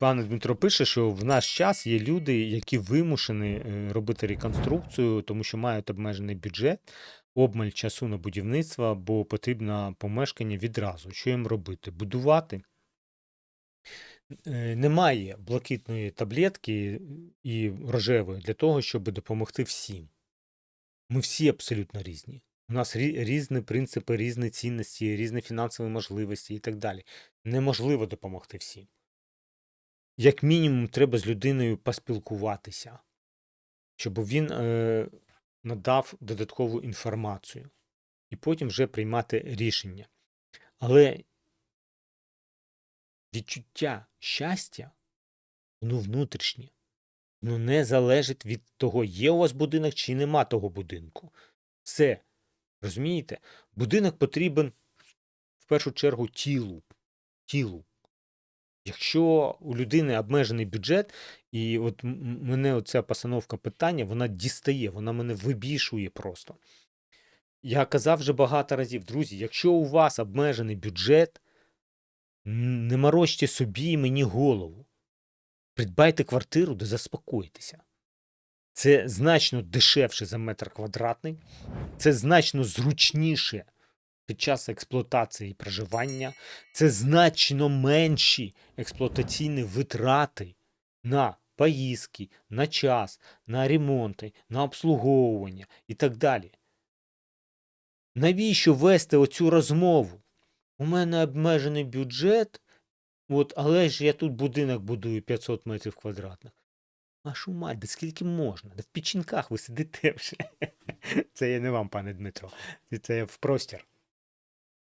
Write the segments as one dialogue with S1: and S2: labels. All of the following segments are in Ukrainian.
S1: Пане Дмитро пише, що в наш час є люди, які вимушені е, робити реконструкцію, тому що мають обмежений бюджет, обмаль часу на будівництво, бо потрібно помешкання відразу. Що їм робити? Будувати? Е, Немає блакитної таблетки і рожевої для того, щоб допомогти всім. Ми всі абсолютно різні. У нас різні принципи, різні цінності, різні фінансові можливості і так далі. Неможливо допомогти всім. Як мінімум, треба з людиною поспілкуватися, щоб він е, надав додаткову інформацію і потім вже приймати рішення. Але відчуття щастя, воно внутрішнє. Воно не залежить від того, є у вас будинок чи нема того будинку. Все. Розумієте? Будинок потрібен в першу чергу тілу. тілу. Якщо у людини обмежений бюджет, і от мене оця постановка питання, вона дістає, вона мене вибішує просто. Я казав вже багато разів, друзі, якщо у вас обмежений бюджет, не морочте собі і мені голову. Придбайте квартиру, де заспокоїтеся. Це значно дешевше за метр квадратний, це значно зручніше під час експлуатації і проживання, це значно менші експлуатаційні витрати на поїздки, на час, на ремонти, на обслуговування і так далі. Навіщо вести оцю розмову? У мене обмежений бюджет, от, але ж я тут будинок будую 500 метрів квадратних. Вашу мать, да скільки можна? Да в печінках ви сидите вже. Це я не вам, пане Дмитро. Це я в простір.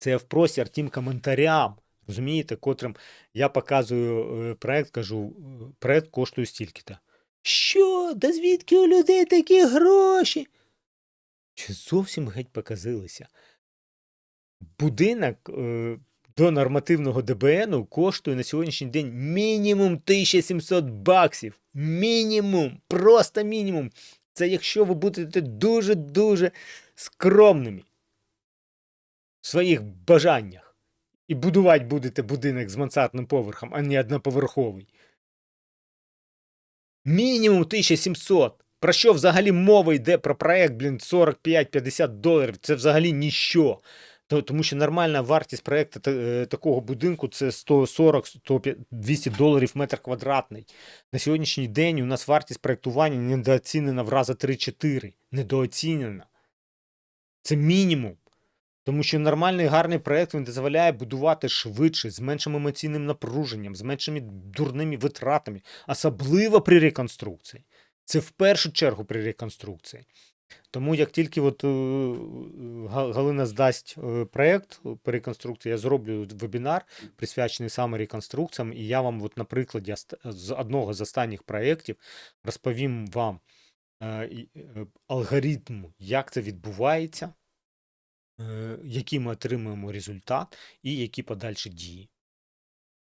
S1: Це я в простір тим коментарям, розумієте, котрим я показую е, проект, кажу, е, проект коштує стільки-то. Що? Да звідки у людей такі гроші? Чи зовсім геть показилися? Будинок е, до нормативного ДБНу коштує на сьогоднішній день мінімум 1700 баксів. Мінімум. Просто мінімум. Це якщо ви будете дуже-дуже скромними своїх бажаннях. І будувати будете будинок з мансардним поверхом, а не одноповерховий. Мінімум 1700. Про що взагалі мова йде про проект, блін, 45-50 доларів? Це взагалі ніщо. Тому що нормальна вартість проекту е, такого будинку це 140 200 доларів метр квадратний. На сьогоднішній день у нас вартість проектування недооцінена в рази 3-4. Недооцінена. Це мінімум. Тому що нормальний гарний проект він дозволяє будувати швидше, з меншим емоційним напруженням, з меншими дурними витратами, особливо при реконструкції. Це в першу чергу при реконструкції. Тому як тільки от, е, Галина здасть е, проект по реконструкції, я зроблю вебінар, присвячений саме реконструкціям, і я вам, от, на прикладі з одного з останніх проєктів розповім вам е, алгоритм, як це відбувається, який ми отримуємо результат і які подальші дії.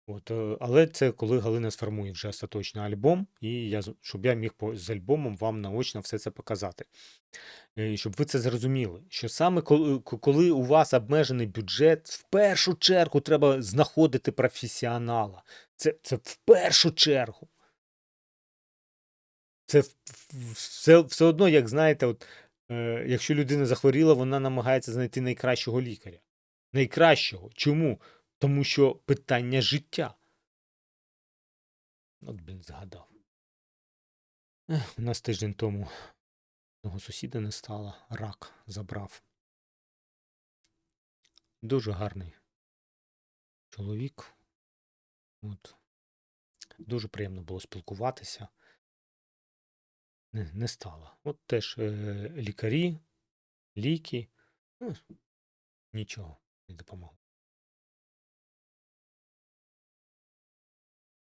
S1: От, е, але це коли Галина сформує вже остаточний альбом, і я, щоб я міг по- з альбомом вам наочно все це показати. Е, Щоб ви це зрозуміли, що саме коли, коли у вас обмежений бюджет, в першу чергу треба знаходити професіонала. Це, це в першу чергу. Це все, все одно, як знаєте, от, е, якщо людина захворіла, вона намагається знайти найкращого лікаря. Найкращого. Чому? Тому що питання життя. От, блін, згадав. Ех, у нас тиждень тому одного сусіда не стало, рак забрав. Дуже гарний чоловік. От. Дуже приємно було спілкуватися. Не, не стало. От теж е, лікарі, ліки. Ну, нічого не допомогло.